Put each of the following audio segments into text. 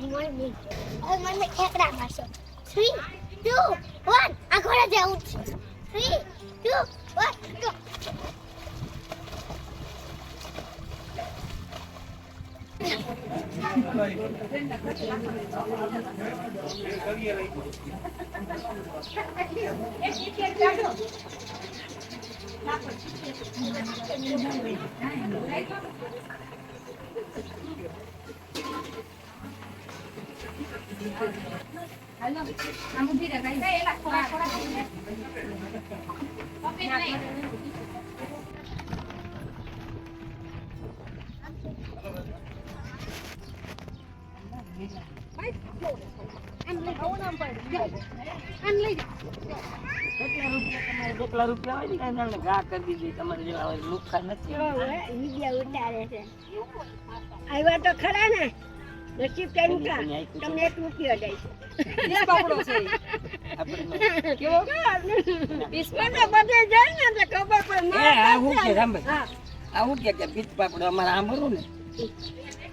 more video. Oh, my mic can't grab myself. Three, two, one. do it Three, two, one, go. કેટલા રૂપિયા હોય ને કાંઈ તમને ઘા કરી દીધી. તમારે જેવા નુકસાન નથી. ઉતારે છે. આવ્યા તો ખરા ને? નસીબ કેમ કા તમને એક રૂપિયો પાપડો છે. કેવો? મને બધે જાય ને એટલે ખબર પડે. એ આ હું કે સાંભળ. આ હું કે કે પીચ પાપડો અમારે આંબરું ને?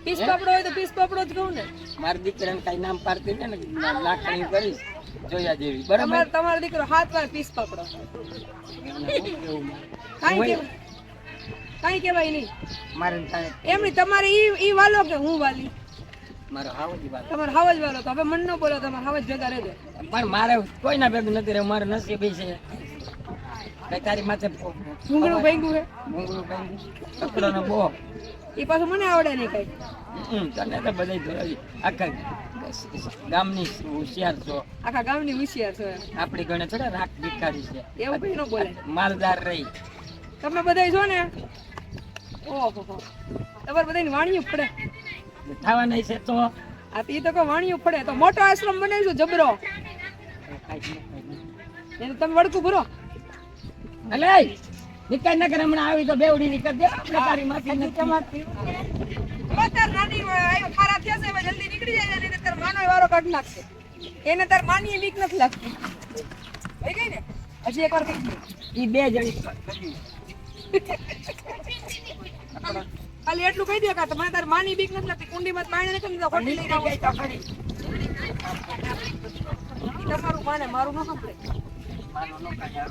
પીસ પાપડો હોય તો પીસ પાપડો જ કહું ને. મારા દીકરાને કઈ નામ પાડતી ને લાકડી કરીશ જોયા જેવી. બરાબર? તમારો તમારો દીકરો હાથ વાર પીસ પાપડો. કઈ? કાંઈ કહેવાય નહીં. મારે એમની તમારે ઈ ઈ વાલો કે હું વાલી? મારો હાવજી તમારો હાવજ વાલો તો હવે મન ન બોલો તમારે હાવજ ભેગા રહેજો. પણ મારે કોઈના ભેગું નથી રહ્યું મારે નસીબ છે. ભાઈ તારી માથે ભૂંગળું ભાંગ્યું છે ભૂંગળું ભાંગ્યું. કકડો નો બો એ પાછું મને આવડે નહીં કઈ. તને તો બધાય આખા ગામની હોશિયાર છો. આખા ગામની હોશિયાર છો આપણી ગણે છે ને રાખ ભિખારી છે. એવું કઈ ન બોલે. માલદાર રહી. તમે બધા છો ને? ઓહો તમારે બધાની વાણીઓ પડે. થવાના છે તો. આ તી તો વાણીઓ પડે તો મોટો આશ્રમ બનાવીશું જબરો? એને તમે વડકું ભરો અલે નિકાલ ન કરે હમણાં આવી તો બેવડી નીકળ દે આપણે તારી માથે નથી. નાની આયો ખારા થયા છે જલ્દી નીકળી જાય ને તાર માનો વારો કાઢ નાખશે. એને તાર માની બીક નથી લાગતી. થઈ ગઈ ને? હજી એકવાર કહી દે. ઈ બે જણી. ખાલી એટલું કહી દે કે તમારે તાર માની બીક નથી લાગતી. કુંડીમાં પાણી નથી લીધા ખોટી લઈને આવો. તો ખરી તમારું માને મારું ન સંભળે. માનો નો કાંઈ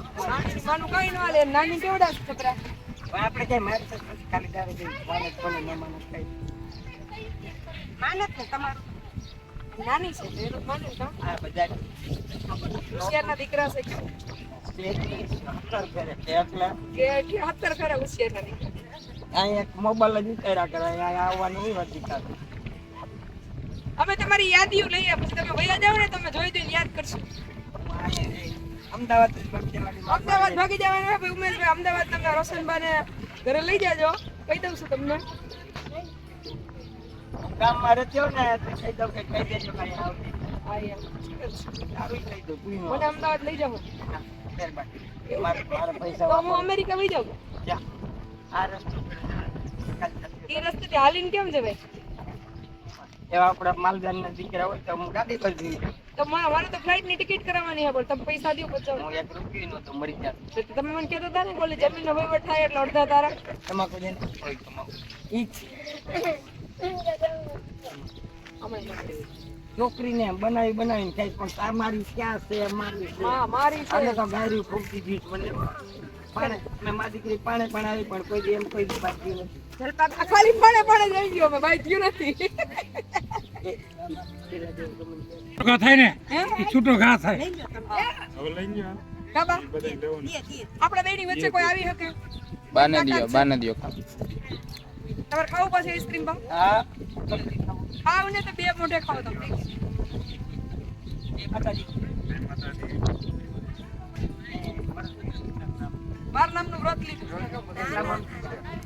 માનું ન હાલે નાની કેવડા છોકરા? આપણે કઈ મારી ખાલી ગાવે કઈ વાલે કોને મહેમાન કઈ માને ને તમારું. નાની છે તો માને તો આ બધા હોશિયારના દીકરા છે. કે સત્તર કરે છે કે કે હત્તર ખરા હોશિયારના દીકરા. અહીંયા મોબાઈલ જ ઉતાર્યા કરે અહીંયા આવવાનું નહીં. અમે તમારી યાદીઓ લઈએ પછી તમે વયા જાવ ને તમે જોઈ જોઈને યાદ કરશો. અમદાવાદ અમદાવાદ ભાગી જવાના ભાઈ ઉમેશભાઈ અમદાવાદ તમે રોશનબાને ઘરે લઈ જાજો. કહી દઉં છું તમને. ગામમાં રહેતી ને તો કહી દઉં કે કહી દેજો કાંઈ આવતી. મને અમદાવાદ લઈ જાઓ. મારા મારા પૈસા હું અમેરિકા વહી જાઉં. આ રસ્તો. એ રસ્તેથી હાલીને કેમ જવાય? એવા આપણા માલદારના દીકરા હોય તો હું ગાડી પર જઈએ તો મારે તો ફ્લાઇટની ટિકિટ કરાવવાની છે પણ તમે પૈસા દો પછી. હું એક રૂપિયો નહોતો મરી જાય તો તમે મને કહેતા હતા ને બોલે જમીનનો વહીવટ થાય એટલે અડધા તારા. તમાકુ દે ને કોઈ કમાવું. ઈ જ. અમે છોકરીને બનાવી બનાવીને ખાઈ પણ આ મારી ક્યાં છે મારી છે? હા મારી છે. આને તો ગાયરી ફૂંકી દીધી મને. પાણે મેં મારી દીકરી પાણે પણ આવી પણ કોઈ દી એમ કોઈ દી બાકી નથી. ખાલી પાણે પાણે જઈ ગયો અમે બાઈ ગયું નથી. થાય ને? છૂટો ઘા થાય. કાબા આપણે બેની વચ્ચે કોઈ આવી શકે બાને દિયો બાને દિયો તમારે ખાવું પાછું આઈસ્ક્રીમ બા? હા. ખાવ ને તો બે મોઢે ખાવ તમે બાર નામનું વ્રત લીધું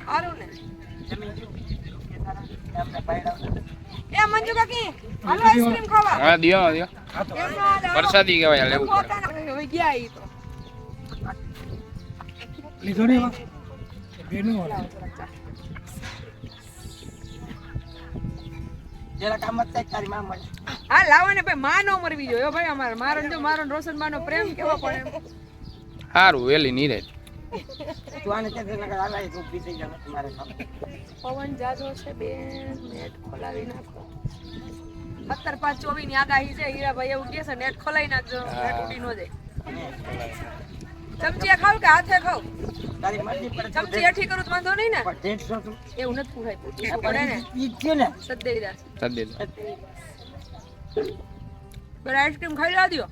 સારું ને. એ મંજુ કાકી હાલો આઈસ્ક્રીમ ખાવા. હા દિયો દિયો. એમ ના હાલે, હાલો. વરસાદી કહેવાય લેવું પડે ગયા ઈ તો. લીધો ને બેનું વાળા. જરા કામ જ તારી માં મળે. હા લાવો ને ભાઈ માં નો મરવી જોઈએ. ભાઈ અમારે મારો જો મારો રોશન બાનો પ્રેમ કેવો પડે. સારું વેલી નીરે. તું આને ક્યાંથી નકર હાલાય તું પીતી જા નથી મારે પવન જાજો છે બે નેટ ખોલાવી નાખો. સત્તર પાંચ ચોવીસની આગાહી છે હીરાભાઈ એવું કહે છે નેટ ખોલાઈ નાખજો નેટ ઉડી નો જાય. ચમચીએ ખાવ કે હાથે ખાવ? ચમચી હેઠી કરું તો વાંધો નહીં ને? એવું નથી પૂરાય. પૂછવું પડે ને? સદેવીરા સદે બરાબર આઈસ્ક્રીમ ખાઈ લેવા દ્યો